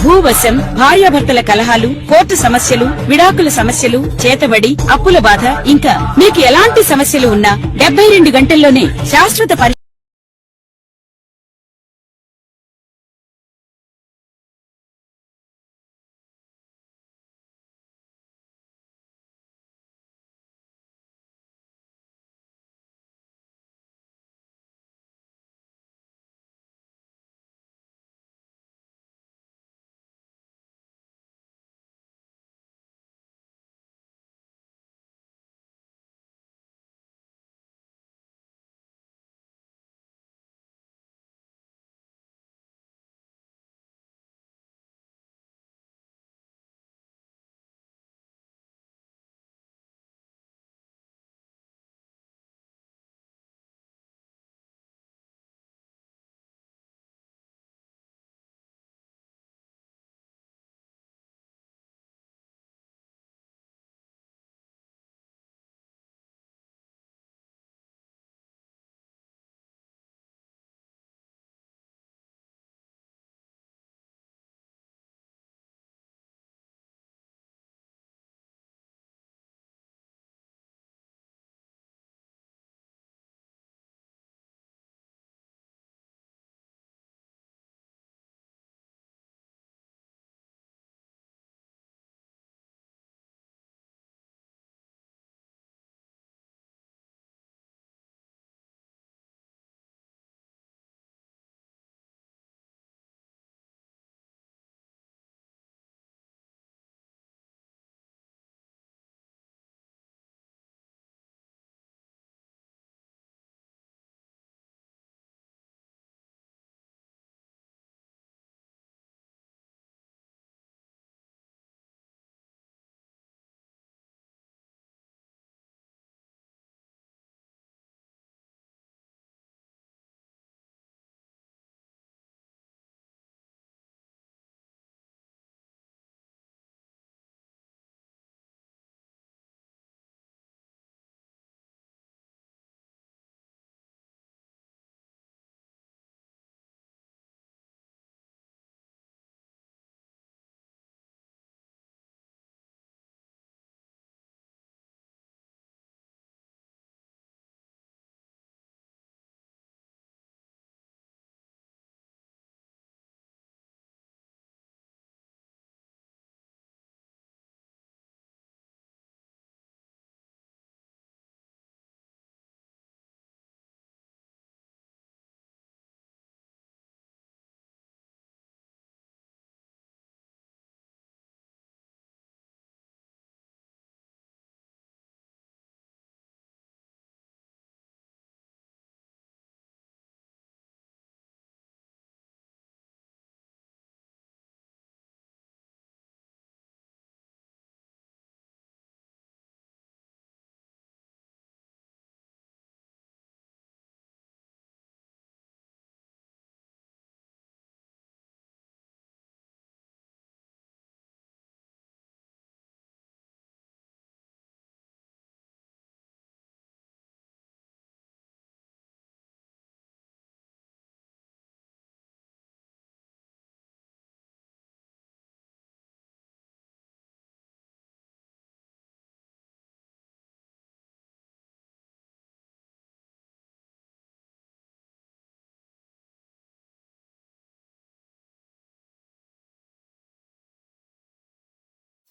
భూవశం భార్యాభర్తల కలహాలు కోర్టు సమస్యలు విడాకుల సమస్యలు చేతబడి అప్పుల బాధ ఇంకా మీకు ఎలాంటి సమస్యలు ఉన్నా డెబ్బై రెండు గంటల్లోనే శాశ్వత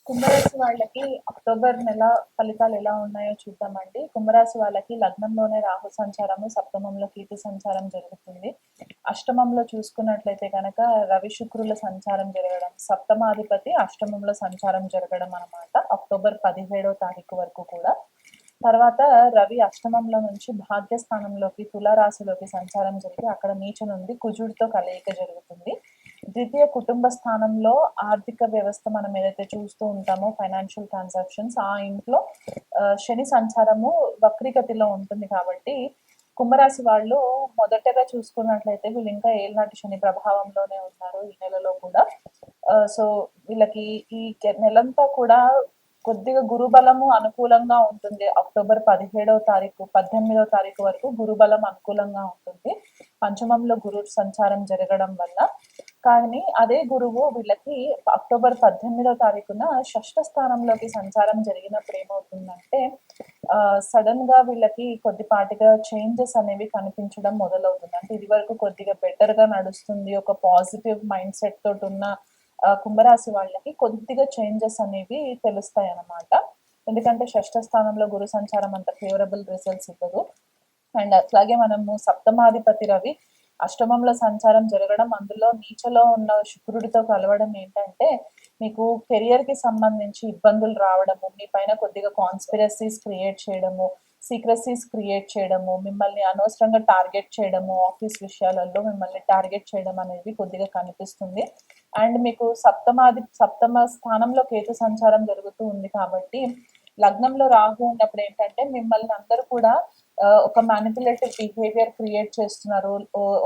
కుంభరాశి వాళ్ళకి అక్టోబర్ నెల ఫలితాలు ఎలా ఉన్నాయో చూద్దామండి. కుంభరాశి వాళ్ళకి లగ్నంలోనే రాహు సంచారము సప్తమంలో కీర్తి సంచారం జరుగుతుంది. అష్టమంలో చూసుకున్నట్లయితే కనుక రవి శుక్రుల సంచారం జరగడం సప్తమాధిపతి అష్టమంలో సంచారం జరగడం అనమాట అక్టోబర్ పదిహేడవ తారీఖు వరకు కూడా. తర్వాత రవి అష్టమంలో నుంచి భాగ్యస్థానంలోకి తులారాశిలోకి సంచారం జరిగి అక్కడ నీచ నుండి కుజుడితో కలయిక జరుగుతుంది. ద్వితీయ కుటుంబ స్థానంలో ఆర్థిక వ్యవస్థ మనం ఏదైతే చూస్తూ ఉంటామో ఫైనాన్షియల్ ట్రాన్సాక్షన్స్ ఆ ఇంట్లో శని సంచారము వక్రీగతిలో ఉంటుంది కాబట్టి కుంభరాశి వాళ్ళు మొదటగా చూసుకున్నట్లయితే వీళ్ళు ఇంకా ఏళ్ళనాటి శని ప్రభావంలోనే ఉన్నారు ఈ నెలలో కూడా. సో వీళ్ళకి ఈ నెలంతా కూడా కొద్దిగా గురుబలము అనుకూలంగా ఉంటుంది. అక్టోబర్ పదిహేడవ తారీఖు పద్దెనిమిదవ తారీఖు వరకు గురుబలం అనుకూలంగా ఉంటుంది. పంచమంలో గురు సంచారం జరగడం వల్ల కానీ అదే గురువు వీళ్ళకి అక్టోబర్ పద్దెనిమిదో తారీఖున షష్ఠ స్థానంలోకి సంచారం జరిగినప్పుడు ఏమవుతుందంటే సడన్గా వీళ్ళకి కొద్దిపాటిగా చేంజెస్ అనేవి కనిపించడం మొదలవుతుంది. అంటే ఇది వరకు కొద్దిగా బెటర్గా నడుస్తుంది ఒక పాజిటివ్ మైండ్ సెట్ తోటి ఉన్న కుంభరాశి వాళ్ళకి కొద్దిగా చేంజెస్ అనేవి తెలుస్తాయి అన్నమాట ఎందుకంటే షష్ఠ స్థానంలో గురు సంచారం అంత ఫేవరబుల్ రిజల్ట్స్ ఇవ్వదు. అండ్ అట్లాగే మనము సప్తమాధిపతి రవి అష్టమంలో సంచారం జరగడం అందులో నీచలో ఉన్న శుక్రుడితో కలవడం ఏంటంటే మీకు కెరియర్కి సంబంధించి ఇబ్బందులు రావడము మీ పైన కొద్దిగా కాన్స్పిరసీస్ క్రియేట్ చేయడము సీక్రసీస్ క్రియేట్ చేయడము మిమ్మల్ని అనవసరంగా టార్గెట్ చేయడము ఆఫీస్ విషయాలలో మిమ్మల్ని టార్గెట్ చేయడం అనేది కొద్దిగా కనిపిస్తుంది. అండ్ మీకు సప్తమాది సప్తమ స్థానంలో కేతు సంచారం జరుగుతూ ఉంది కాబట్టి లగ్నంలో రాహు ఉన్నప్పుడు ఏంటంటే మిమ్మల్ని అందరూ కూడా ఒక మ్యానిపులేటివ్ బిహేవియర్ క్రియేట్ చేస్తున్నారు.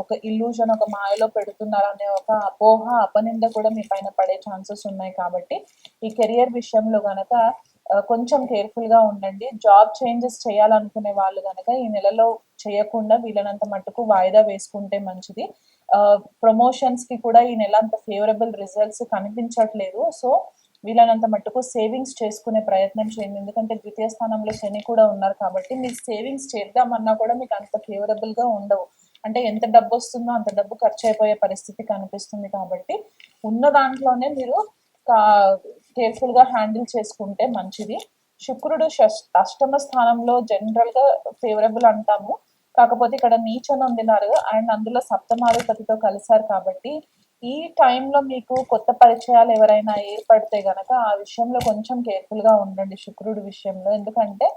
ఒక ఇల్యూజన్ ఒక మాయలో పెడుతున్నారు అనే ఒక అపోహ అపనింద కూడా మీ పైన పడే ఛాన్సెస్ ఉన్నాయి కాబట్టి ఈ కెరియర్ విషయంలో కనుక కొంచెం కేర్ఫుల్గా ఉండండి. జాబ్ చేంజెస్ చేయాలనుకునే వాళ్ళు కనుక ఈ నెలలో చేయకుండా వీలైనంత మట్టుకు వాయిదా వేసుకుంటే మంచిది. ప్రమోషన్స్కి కూడా ఈ నెల అంత ఫేవరబుల్ రిజల్ట్స్ కనిపించట్లేదు. సో వీలైనంత మట్టుకు సేవింగ్స్ చేసుకునే ప్రయత్నం చేయండి. ఎందుకంటే ద్వితీయ స్థానంలో శని కూడా ఉన్నారు కాబట్టి మీరు సేవింగ్స్ చేద్దామన్నా కూడా మీకు అంత ఫేవరబుల్గా ఉండవు. అంటే ఎంత డబ్బు వస్తుందో అంత డబ్బు ఖర్చు అయిపోయే పరిస్థితి కనిపిస్తుంది కాబట్టి ఉన్న దాంట్లోనే మీరు కేర్ఫుల్గా హ్యాండిల్ చేసుకుంటే మంచిది. శుక్రుడు అష్టమ స్థానంలో జనరల్గా ఫేవరబుల్ అంటాము. కాకపోతే ఇక్కడ నీచన ఉండినారు అండ్ అందులో సప్తమాధిపతితో కలిశారు కాబట్టి ఈ టైంలో మీకు కొత్త పరిచయాలు ఎవరైనా ఏర్పడితే గనక ఆ విషయంలో కొంచెం కేర్ఫుల్గా ఉండండి శుక్రుడి విషయంలో. ఎందుకంటే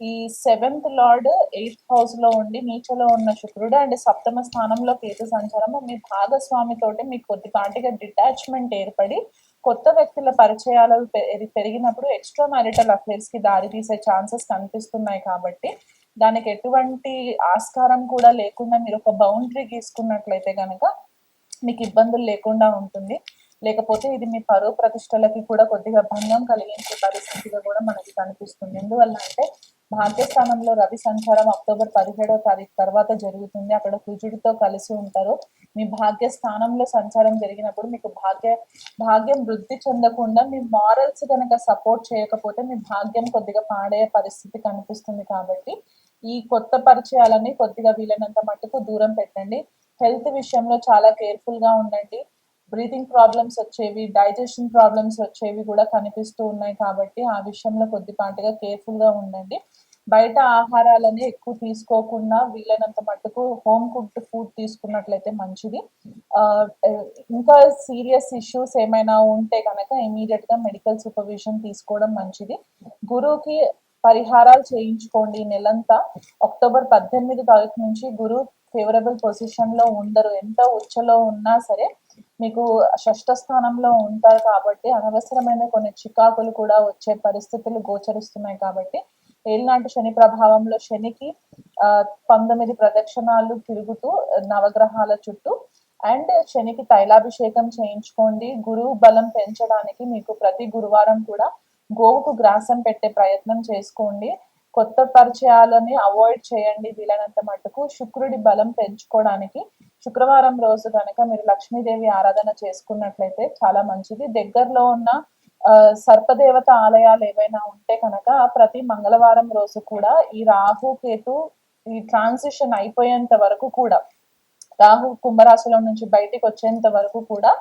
ఈ సెవెంత్ లార్డ్ ఎయిత్ హౌస్లో ఉండి నీచలో ఉన్న శుక్రుడు అండ్ సప్తమ స్థానంలో కేతు సంచారం మీ భాగస్వామి తోటి మీకు కొద్దిపాటిగా డిటాచ్మెంట్ ఏర్పడి కొత్త వ్యక్తుల పరిచయాలు పె- పెరిగినప్పుడు ఎక్స్ట్రా మ్యారిటల్ అఫైర్స్కి దారి తీసే ఛాన్సెస్ కనిపిస్తున్నాయి కాబట్టి దానికి ఎటువంటి ఆస్కారం కూడా లేకుండా మీరు ఒక బౌండరీ గీసుకున్నట్లయితే కనుక మీకు ఇబ్బందులు లేకుండా ఉంటుంది. లేకపోతే ఇది మీ పరువు ప్రతిష్టలకి కూడా కొద్దిగా భంగం కలిగించే పరిస్థితిగా కూడా మనకి కనిపిస్తుంది. ఎందువల్ల అంటే భాగ్యస్థానంలో రవి సంచారం అక్టోబర్ పదిహేడవ తారీఖు తర్వాత జరుగుతుంది. అక్కడ కుజుడితో కలిసి ఉంటారు. మీ భాగ్య స్థానంలో సంచారం జరిగినప్పుడు మీకు భాగ్య భాగ్యం వృద్ధి చెందకుండా మీ మారల్స్ కనుక సపోర్ట్ చేయకపోతే మీ భాగ్యం కొద్దిగా పాడే పరిస్థితి కనిపిస్తుంది కాబట్టి ఈ కొత్త పరిచయాలని కొద్దిగా వీలైనంత మట్టుకు దూరం పెట్టండి. హెల్త్ విషయంలో చాలా కేర్ఫుల్గా ఉండండి. బ్రీతింగ్ ప్రాబ్లమ్స్ వచ్చేవి డైజెషన్ ప్రాబ్లమ్స్ వచ్చేవి కూడా కనిపిస్తూ ఉన్నాయి కాబట్టి ఆ విషయంలో కొద్దిపాటిగా కేర్ఫుల్గా ఉండండి. బయట ఆహారాలని ఎక్కువ తీసుకోకుండా వీలైనంత మట్టుకు హోమ్ కుక్డ్ ఫుడ్ తీసుకున్నట్లయితే మంచిది. ఇంకా సీరియస్ ఇష్యూస్ ఏమైనా ఉంటే కనుక ఇమీడియట్గా మెడికల్ సూపర్విజన్ తీసుకోవడం మంచిది. గురువుకి పరిహారాలు చేయించుకోండి నెలంతా. అక్టోబర్ పద్దెనిమిది తారీఖు నుంచి గురు ఫేవరబుల్ పొజిషన్లో ఉండరు. ఎంత ఉచ్చలో ఉన్నా సరే మీకు షష్ఠ స్థానంలో ఉంటారు కాబట్టి అనవసరమైన కొన్ని చికాకులు కూడా వచ్చే పరిస్థితులు గోచరిస్తున్నాయి కాబట్టి ఏలినాటి శని ప్రభావంలో శనికి ఆ, పంతొమ్మిది ప్రదక్షిణాలు తిరుగుతూ నవగ్రహాల చుట్టూ అండ్ శనికి తైలాభిషేకం చేయించుకోండి. గురువు బలం పెంచడానికి మీకు ప్రతి గురువారం కూడా గోవుకు గ్రాసం పెట్టే ప్రయత్నం చేసుకోండి. కొత్త పరిచయాలని అవాయిడ్ చేయండి వీలైనంత మటుకు శుక్రుడి బలం పెంచుకోవడానికి శుక్రవారం రోజు కనుక మీరు లక్ష్మీదేవి ఆరాధన చేసుకున్నట్లయితే చాలా మంచిది. దగ్గరలో ఉన్న సర్పదేవత ఆలయాలు ఏవైనా ఉంటే కనుక ప్రతి మంగళవారం రోజు కూడా ఈ రాహు కేతు ఈ ట్రాన్సిషన్ అయిపోయేంత వరకు కూడా రాహు కుంభరాశిలో నుంచి బయటికి వచ్చేంత వరకు కూడా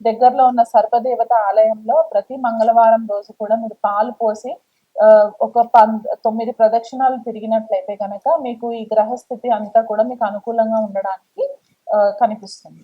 దగ్గరలో ఉన్న సర్పదేవత ఆలయంలో ప్రతి మంగళవారం రోజు కూడా మీరు పాలు పోసి ఒక పం తొమ్మిది ప్రదక్షిణాలు తిరిగినట్లయితే కనుక మీకు ఈ గ్రహస్థితి అంతా కూడా మీకు అనుకూలంగా ఉండడానికి ఆ, కనిపిస్తుంది.